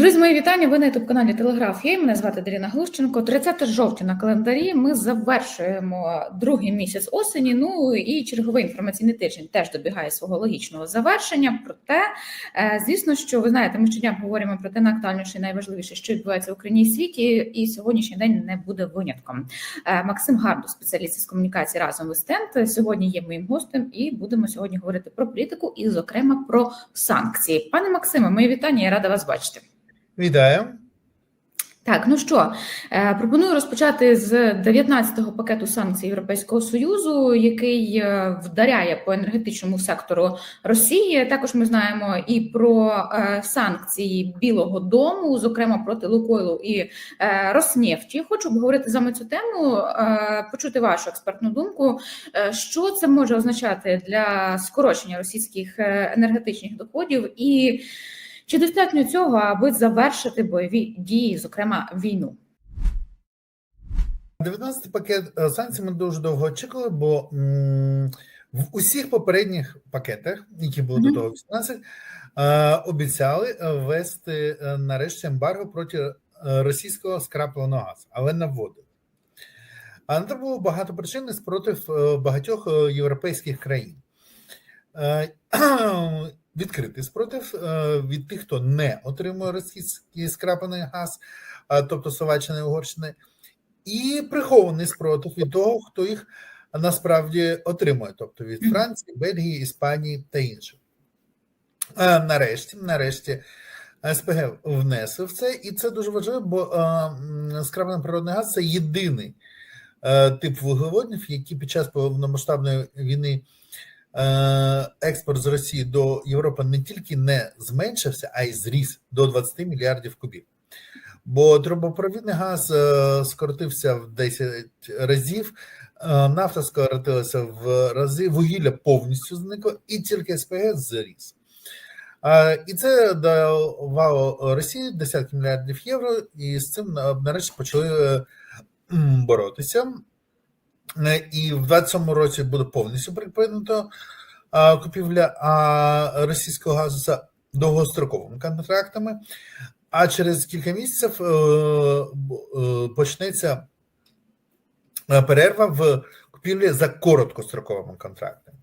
Друзі, мої вітання. Ви на youtube каналі Телеграф. Я мене звати Даріна Глущенко. 30 жовтня на календарі. Ми завершуємо другий місяць осені. Ну і черговий інформаційний тиждень теж добігає свого логічного завершення. Проте, е, звісно, що ви знаєте, ми щодня говоримо про те найактуальніше і найважливіше, що відбувається в Україні і світі, і сьогоднішній день не буде винятком. Е, Максим Гарду, спеціаліст з комунікації разом із Тент, сьогодні є моїм гостем, і будемо сьогодні говорити про політику і, зокрема, про санкції. Пане Максиме, мої вітання. Я рада вас бачити. Вітаю. Так, ну що, е, пропоную розпочати з 19-го пакету санкцій Європейського союзу, який е, вдаряє по енергетичному сектору Росії. Також ми знаємо і про е, санкції Білого Дому, зокрема проти Лукойлу і Роснефті. Хочу обговорити з вами цю тему, почути вашу експертну думку. Що це може означати для скорочення російських енергетичних доходів і чи достатньо цього, аби завершити бойові дії, зокрема війну? 19 пакет е, санкцій ми дуже довго очікували, бо в усіх попередніх пакетах, які були Мгм. до того 18, е, обіцяли е, ввести нарешті ембарго проти російського скрапленого газу, але не вводили. А на це було багато причин спротив багатьох європейських країн. Е, Відкритий спротив е, від тих, хто не отримує російський скраплений газ, тобто Словаччини і Угорщини, і прихований спротив від того, хто їх насправді отримує, тобто від Франції, Бельгії, Іспанії та інших. Е, Нарешті, нарешті, СПГ внесли в це, і це дуже важливо, бо е, скраплений природний газ це єдиний е, тип вуглеводнів, які під час повномасштабної війни е, експорт з Росії до Європи не тільки не зменшився, а й зріс до 20 мільярдів кубів. Бо трубопровідний газ е, скоротився в 10 разів, е, нафта скоротилася в рази, вугілля повністю зникло, і тільки СПГ зріс. Е, І це давало Росії десятки мільярдів євро, і з цим е, нарешті почали е, боротися. Е, І в 27-му році буде повністю припинено купівля російського газу за довгостроковими контрактами. А через кілька місяців е, е, почнеться перерва в купівлі за короткостроковими контрактами.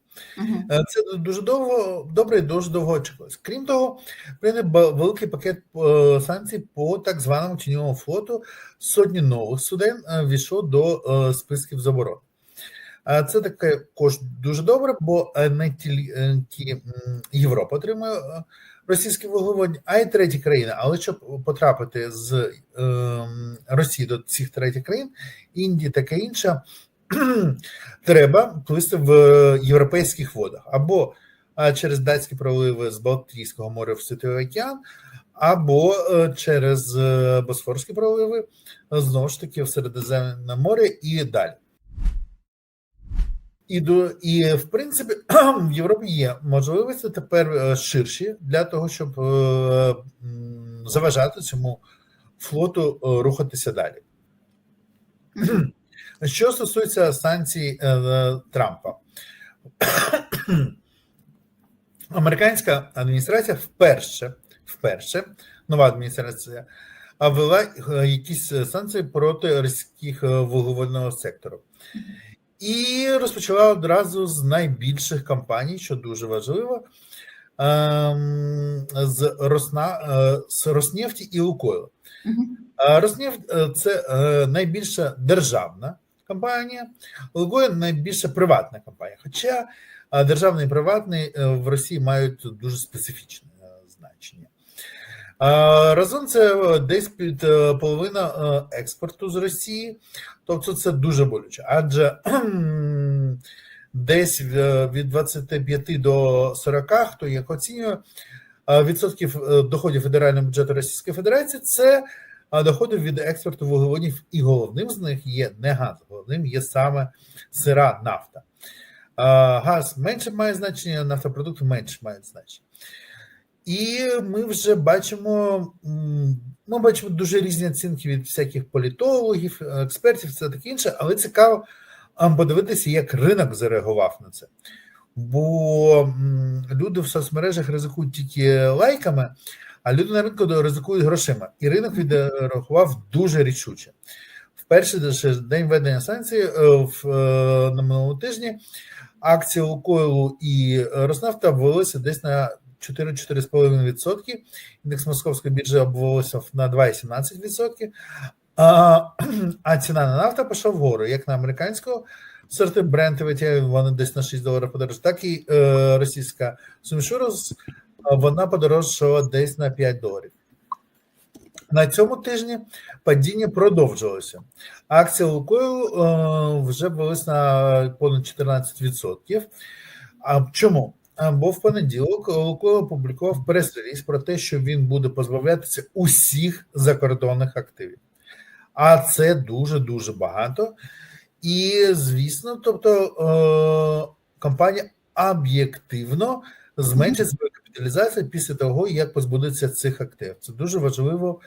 Е, Це дуже довго, добре дуже довго очікувалось. Крім того, прийняв великий пакет е, санкцій по так званому тіньовому флоту. Сотні нових суден е, війшло до списків заборон. Це таке також дуже добре, бо не тільки Європа отримує російські вуглеводні, а й треті країни. Але щоб потрапити з ем, Росії до цих третіх країн, Індії таке інше, треба плисти в європейських водах або е, через датські проливи з Балтійського моря в Світовий океан, або е, через е, Босфорські проливи, е, знову ж таки в Середземне море і далі. І, до, і в принципі, в Європі є можливості тепер е, ширші для того, щоб е, заважати цьому флоту е, рухатися далі. Що стосується санкцій е, Трампа, американська адміністрація вперше, вперше нова адміністрація ввела е, якісь санкції проти російських е, вуглеводного сектору. І розпочала одразу з найбільших компаній, що дуже важливо, ем, з Росна, е, з Роснефті і Лукойл. Роснефть е, це е, найбільша державна компанія, Лукойл найбільша приватна компанія. Хоча державний і приватний е, в Росії мають дуже специфічне е, значення. Разом це е, десь під половина експорту з Росії, тобто це дуже болюче, адже десь від 25 до 40, хто як оцінює, відсотків доходів федерального бюджету Російської Федерації це а доходи від експорту вуглеводнів, і головним з них є не газ, головним є саме сира нафта. Газ менше має значення, нафтопродукти менше мають значення. І ми вже бачимо, ми бачимо дуже різні оцінки від всяких політологів, експертів, це таке інше, але цікаво подивитися, як ринок зареагував на це. Бо люди в соцмережах ризикують тільки лайками, а люди на ринку ризикують грошима. І ринок відреагував дуже рішуче. В перший день введення санкцій е, в, е, на минулому тижні акції Лукойлу і Роснафта обвалилися десь на 4-4,5%. Індекс московської біржі обвалився на 2,17%. А, а ціна на нафта пішла вгору, як на американського сорти WTI, вони десь на 6 доларів подорожчали, так і е, російська Сумішурус, вона подорожчала десь на 5 доларів. На цьому тижні падіння продовжилося. Акція Лукойл е, вже велись на понад 14%. А чому? Бо в понеділок Лукойл опублікував прес-реліз про те, що він буде позбавлятися усіх закордонних активів. А це дуже дуже багато. І, звісно, тобто е, компанія об'єктивно зменшить свою капіталізацію після того, як позбудеться цих активів. Це дуже важливо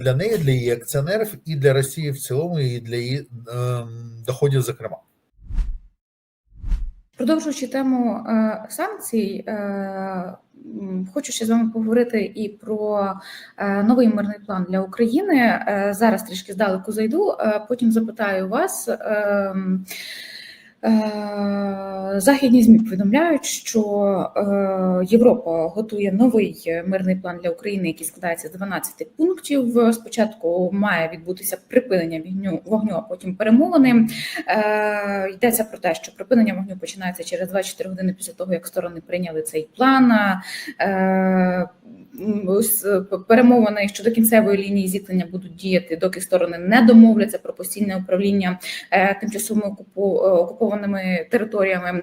для неї, для її акціонерів, і для Росії в цілому, і для її е, доходів, зокрема. Продовжуючи тему е, санкцій, е, хочу ще з вами поговорити і про е, новий мирний план для України. Е, зараз трішки здалеку зайду, е, потім запитаю вас. Е, Е, Західні змі повідомляють, що е, Європа готує новий мирний план для України, який складається з 12 пунктів. Спочатку має відбутися припинення вогню, вогню а потім перемовини. Е, Йдеться про те, що припинення вогню починається через 24 години після того, як сторони прийняли цей план. Е, перемовини щодо кінцевої лінії зіткнення будуть діяти, доки сторони не домовляться про постійне управління тимчасово окупованими територіями,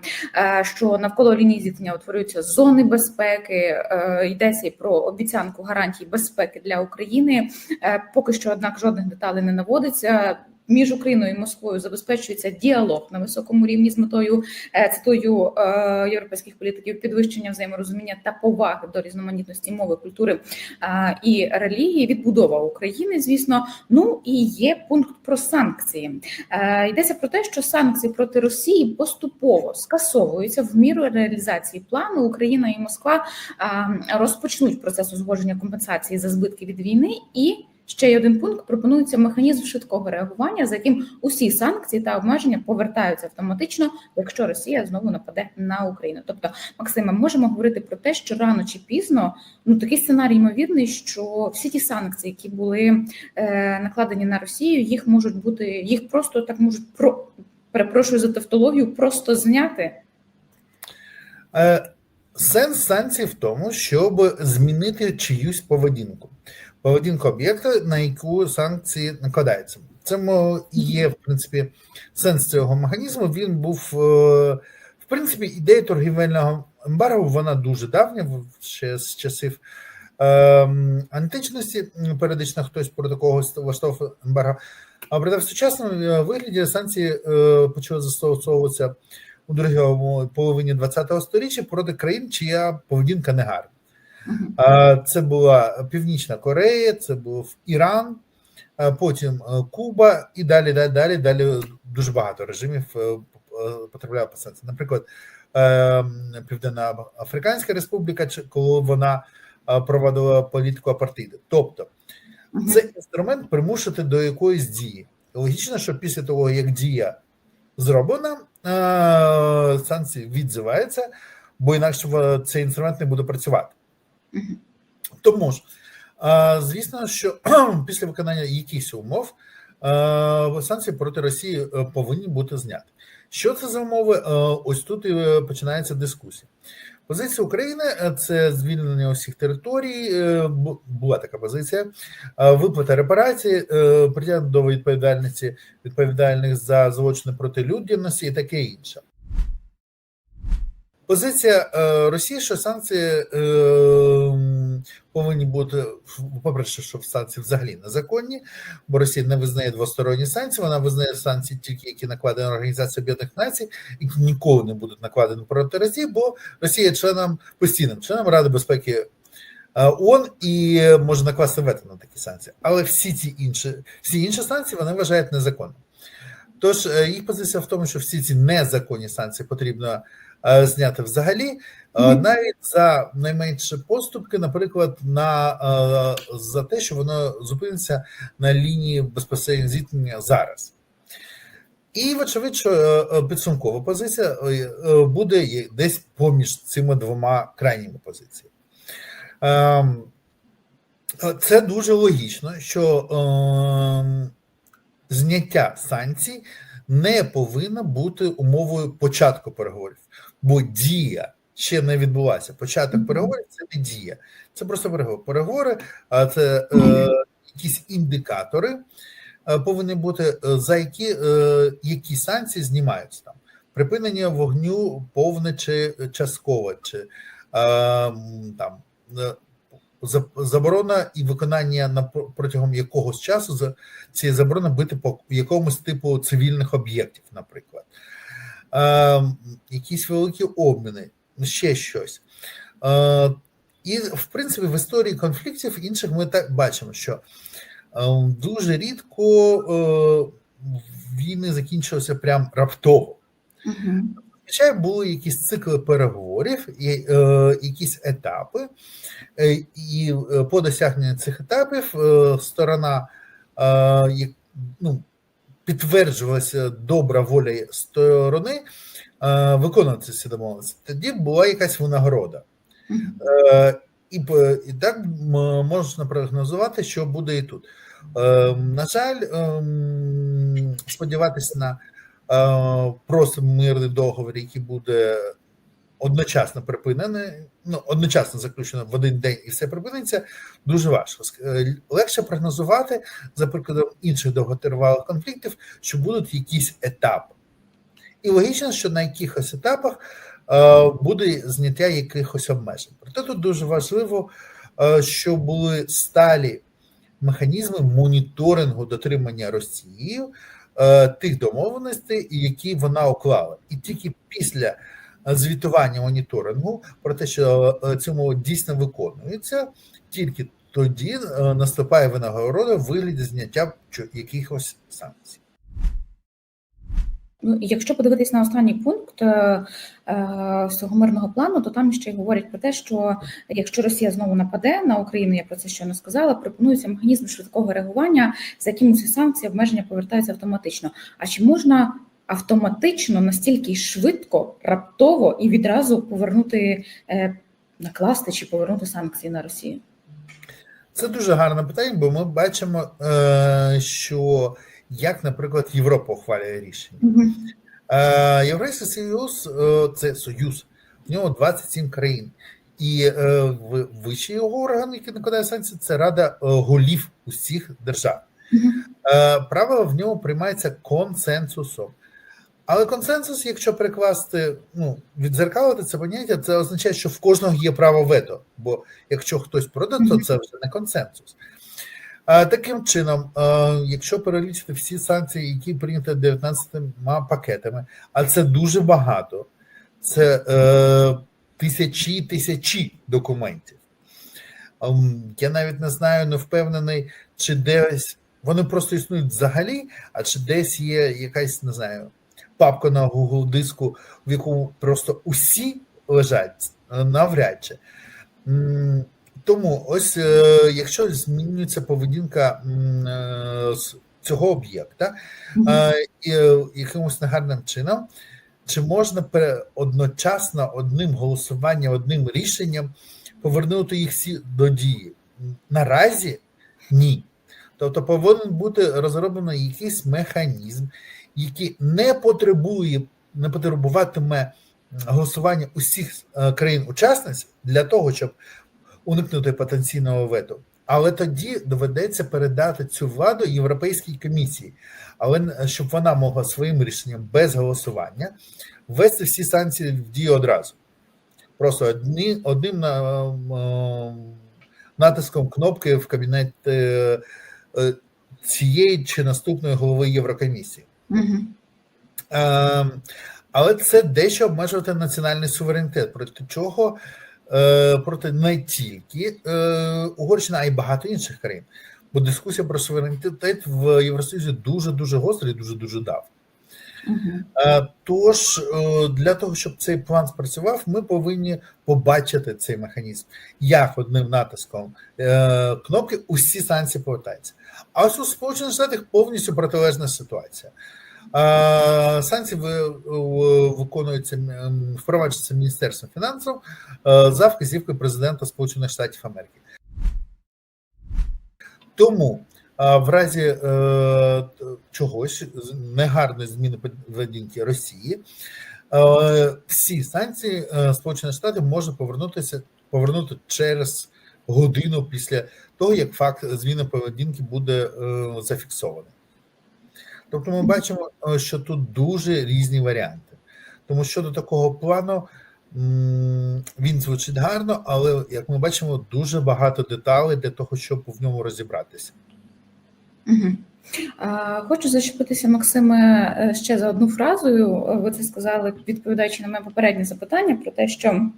що навколо лінії зіткнення утворюються зони безпеки. е, Йдеться і про обіцянку гарантій безпеки для України. Е, Поки що, однак, жодних деталей не наводиться. Між Україною і Москвою забезпечується діалог на високому рівні з метою е, цитую е, європейських політиків підвищення взаєморозуміння та поваги до різноманітності мови, культури е, і релігії, відбудова України, звісно. Ну і є пункт про санкції. Е, Йдеться про те, що санкції проти Росії поступово скасовуються в міру реалізації плану. Україна і Москва е, розпочнуть процес узгодження компенсації за збитки від війни і. Ще один пункт пропонується механізм швидкого реагування, за яким усі санкції та обмеження повертаються автоматично, якщо Росія знову нападе на Україну. Тобто, Максиме, можемо говорити про те, що рано чи пізно ну такий сценарій ймовірний, що всі ті санкції, які були е, накладені на Росію, їх можуть бути їх просто так можуть про перепрошую за тавтологію, просто зняти. Е, Сенс санкцій в тому, щоб змінити чиюсь поведінку. Поведінку об'єкта, на яку санкції накладаються. Це є, в принципі, сенс цього механізму. Він був, е, в принципі, ідея торгівельного ембарго, вона дуже давня, ще з часів ем, античності. Періодично хтось про такого влаштовував ембарго. А проте в сучасному е, вигляді санкції е, почали застосовуватися у другій половині ХХ століття проти країн, чия поведінка негарна. Це була Північна Корея, це був Іран, потім е, Куба, і далі, далі, далі, далі дуже багато режимів е, е, потрапляє по санкції. Наприклад, Південна Африканська Республіка, коли вона проводила політику апартиду. Тобто, це інструмент примусити до якоїсь дії. Логічно, що після того, як дія зроблена, санкції відзиваються, бо інакше цей інструмент не буде працювати. Тому ж, звісно, що після виконання якихось умов санкції проти Росії е, повинні бути зняті. Що це за умови? Е, Ось тут і е, починається дискусія. Позиція України це звільнення усіх територій. Була така позиція, виплата репарацій, е, притягнення до відповідальності відповідальних за злочини проти людяності і таке інше. Позиція е, Росії, що санкції е, повинні бути по-перше, що санкції взагалі незаконні, бо Росія не визнає двосторонні санкції, вона визнає санкції тільки які накладені Організація Об'єднаних Націй, які ніколи не будуть накладені проти Росії, бо Росія є членом постійним членом Ради безпеки е, ООН і може накласти вето на такі санкції. Але всі ці інші, всі інші санкції вони вважають незаконними. Тож їх позиція в тому, що всі ці незаконні санкції потрібно е, зняти взагалі, е, навіть за найменші поступки, наприклад, на е, за те, що воно зупиниться на лінії безпосередньо зіткнення зараз. І, вочевидь, що підсумкова позиція буде десь поміж цими двома крайніми позиціями. Ем, Це дуже логічно, що ем, зняття санкцій не повинно бути умовою початку переговорів, бо дія ще не відбулася. Початок переговорів це не дія. Це просто переговори. Переговори, а це е, якісь індикатори е, повинні бути, е, за які, е, які санкції знімаються там. Припинення вогню повне чи часткове, чи е, там е, заборона і виконання на протягом якогось часу за цієї заборони бити по якомусь типу цивільних об'єктів, наприклад, е, якісь великі обміни, ще щось. Е, і, в принципі, в історії конфліктів інших ми так бачимо, що е, дуже рідко е, війни закінчилися прям раптово. Мгм. Зазвичай були якісь цикли переговорів, і, е, якісь етапи, е, і е, по досягненню цих етапів е, сторона е, ну, підтверджувалася добра воля сторони е, виконувати ці домовленості. Тоді була якась винагорода. Е, І, і так можна прогнозувати, що буде і тут. Е, На жаль, ем, сподіватися на просто мирний договір, який буде одночасно припинений, ну одночасно заключено в один день і все припиниться, дуже важко. Е, Легше прогнозувати за прикладом інших довготривалих конфліктів, що будуть якісь етапи. І логічно, що на якихось етапах е, буде зняття якихось обмежень. Проте тут дуже важливо, е, що були сталі механізми моніторингу дотримання Росією тих домовленостей, які вона уклала. І тільки після звітування моніторингу про те, що е, цьому дійсно виконується, тільки тоді е, наступає винагорода в вигляді зняття якихось санкцій. Ну, якщо подивитись на останній пункт е, е, цього мирного плану, то там ще й говорять про те, що якщо Росія знову нападе на Україну, я про це щойно сказала, пропонується механізм швидкого реагування, за яким ці санкції обмеження повертаються автоматично. А чи можна автоматично настільки швидко, раптово і відразу повернути, е, накласти чи повернути санкції на Росію? Це дуже гарне питання, бо ми бачимо, е, що як, наприклад, Європа ухвалює рішення. Е, Європейський Союз це союз, в нього 27 країн. І вищий його орган, який накладає санкції, це Рада голів усіх держав. Мгм. Правила в ньому приймаються консенсусом. Але консенсус, якщо перекласти, ну, відзеркалити це поняття, це означає, що в кожного є право вето. Бо якщо хтось проти, то це вже не консенсус. А, таким чином, якщо перелічити всі санкції, які прийняті 19 пакетами, а це дуже багато, це е, тисячі тисячі документів. Ем, Я навіть не знаю, не впевнений, чи десь вони просто існують взагалі, а чи десь є якась, не знаю, папка на Google диску, в якому просто усі лежать Е, навряд чи. Тому ось е, якщо змінюється поведінка е, цього об'єкта якимось негарним чином, чи можна одночасно одним голосуванням, одним рішенням повернути їх всі до дії? Наразі ні. Тобто повинен бути розроблений якийсь механізм, який не потребує, не потребуватиме голосування усіх е, країн-учасниць для того, щоб уникнути потенційного вето. Але тоді доведеться передати цю владу Європейській комісії, але щоб вона могла своїм рішенням без голосування ввести всі санкції в дію одразу. Просто одні, одним е, натиском кнопки в кабінет е, е, цієї чи наступної голови Єврокомісії. Мгм. Е, але це дещо обмежувати національний суверенітет, проти чого е, проти не тільки е, Угорщина, а й багато інших країн. Бо дискусія про суверенітет в Євросоюзі дуже дуже гостра і дуже дуже давно. Е, Тож е, для того, щоб цей план спрацював, ми повинні побачити цей механізм, як одним натиском е, кнопки усі санкції повертаються. А ось у Сполучених Штатах повністю протилежна ситуація. Санкції виконуються впроваджуються Міністерством фінансів за вказівкою президента Сполучених Штатів Америки. Тому в разі е, чогось негарної зміни поведінки Росії, е, всі санкції е, Сполучених Штатів можна повернутися повернути через годину після того, як факт зміни поведінки буде е, зафіксований. Тобто ми бачимо, е, що тут дуже різні варіанти. Тому щодо такого плану, він звучить гарно, але як ми бачимо, дуже багато деталей для того, щоб в ньому розібратися. Хочу зачепитися, Максиме, е, ще за одну фразою. Ви це сказали, відповідаючи на моє попереднє запитання про те, що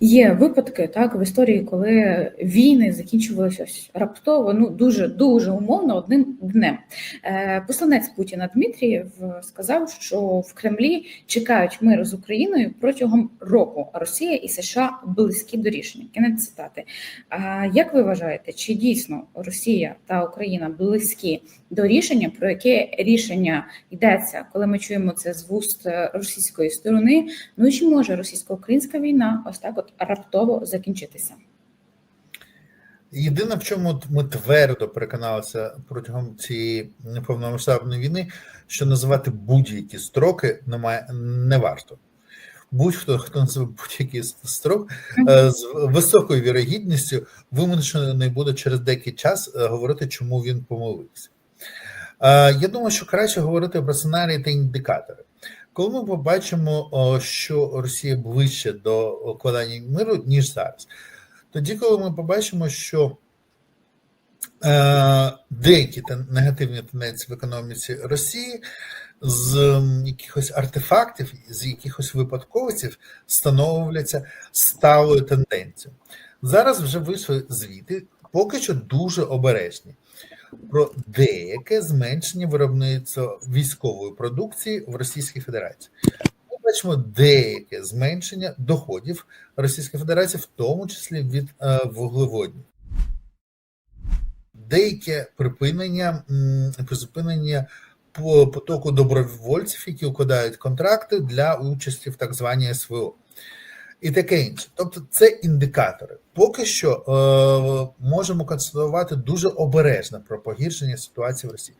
є випадки так в історії, коли війни закінчувалися раптово, ну дуже дуже умовно одним днем. Е, Посланець Путіна Дмитрієв сказав, що в Кремлі чекають миру з Україною протягом року. а Росія і США близькі до рішення. Кінець цитати. А як ви вважаєте, чи дійсно Росія та Україна близькі до рішення, про яке рішення йдеться, коли ми чуємо це з вуст е, російської сторони? Ну і чи може російсько-українська війна ось так от раптово закінчитися? Єдине, в чому ми твердо переконалися протягом цієї повномасштабної війни, що називати будь-які строки немає не варто. Будь-хто, хто називає будь-який строк е, з високою вірогідністю вимушений буде через деякий час е, говорити, чому він помилився. Е, Я думаю, що краще говорити про сценарії та індикатори. Коли ми побачимо, що Росія ближче до укладання миру, ніж зараз, тоді, коли ми побачимо, що е, деякі негативні тенденції в економіці Росії з якихось артефактів, з якихось випадковостей становляться сталою тенденцією. Зараз вже вийшли звіти, поки що дуже обережні про деяке зменшення виробництва військової продукції в Російській Федерації. Ми бачимо деяке зменшення доходів Російської Федерації, в тому числі від е, вуглеводнів. Деяке припинення призупинення потоку добровольців, які укладають контракти для участі в так званій СВО. І таке інше. Тобто це індикатори. Поки що е, можемо констатувати дуже обережно про погіршення ситуації в Росії.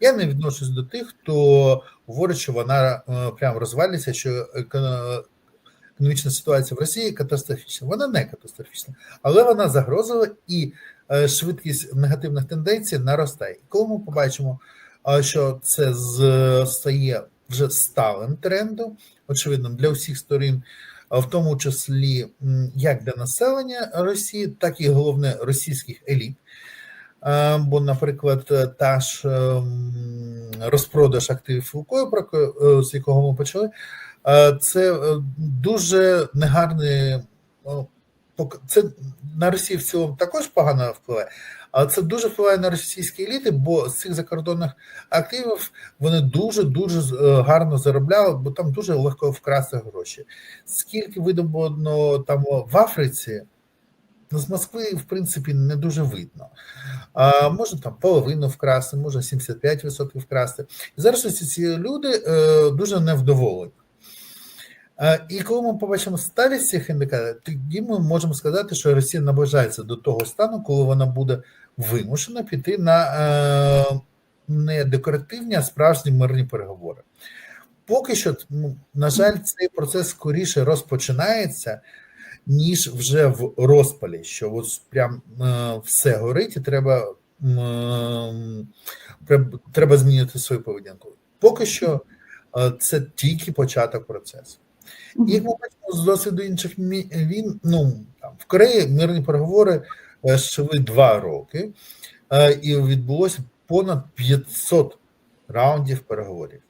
Я не відношусь до тих, хто говорить, що вона е, прямо розвалюється, що економічна ситуація в Росії катастрофічна. Вона не катастрофічна, але вона загрозова і е, швидкість негативних тенденцій наростає. І коли ми побачимо, е, що це з- стає вже сталим трендом, очевидним для усіх сторін, в тому числі як для населення Росії, так і головне російських еліт. Е, Бо, наприклад, е, та ж ем, розпродаж активів ко- е, з якого ми почали, е, це е, дуже негарний. Це на Росію в цілому також погано впливає, але це дуже впливає на російські еліти, бо з цих закордонних активів вони дуже дуже гарно заробляли, бо там дуже легко вкрасти гроші. Скільки видобано там в Африці, ну, з Москви, в принципі, не дуже видно. А, Можна там половину вкрасти, можна 75% вкрасти. І зараз ці люди е, дуже невдоволені. І коли ми побачимо сталість цих індикаторів, тоді ми можемо сказати, що Росія наближається до того стану, коли вона буде вимушена піти на е, не декоративні, а справжні мирні переговори. Поки що, ну, на жаль, цей процес скоріше розпочинається, ніж вже в розпалі, що от прям е, все горить, і треба, е, треба, змінити свою поведінку. Поки що це тільки початок процесу. І як ми бачимо з досвіду інших війн, ну там в Кореї мирні переговори щели два роки, е, і відбулося понад 500 раундів переговорів.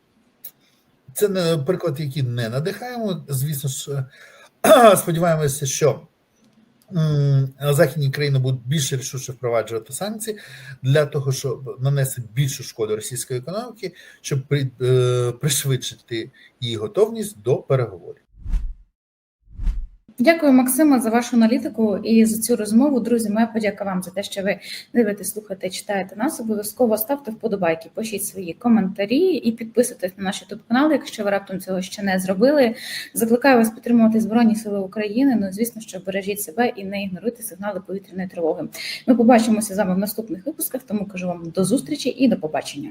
Це приклад, який не надихаємо. Звісно ж, е, сподіваємося, що м, західні країни будуть більше рішуче впроваджувати санкції для того, щоб нанести більшу шкоду російської економіки, щоб е, пришвидшити її готовність до переговорів. Дякую, Максима, за вашу аналітику і за цю розмову. Друзі, моя подяка вам за те, що ви дивитесь, слухаєте, читаєте нас. Обов'язково ставте вподобайки, пишіть свої коментарі і підписуйтесь на наш youtube канал, якщо ви раптом цього ще не зробили. Закликаю вас підтримувати Збройні Сили України. Ну, звісно, що бережіть себе і не ігноруйте сигнали повітряної тривоги. Ми побачимося з вами в наступних випусках. Тому кажу вам до зустрічі і до побачення.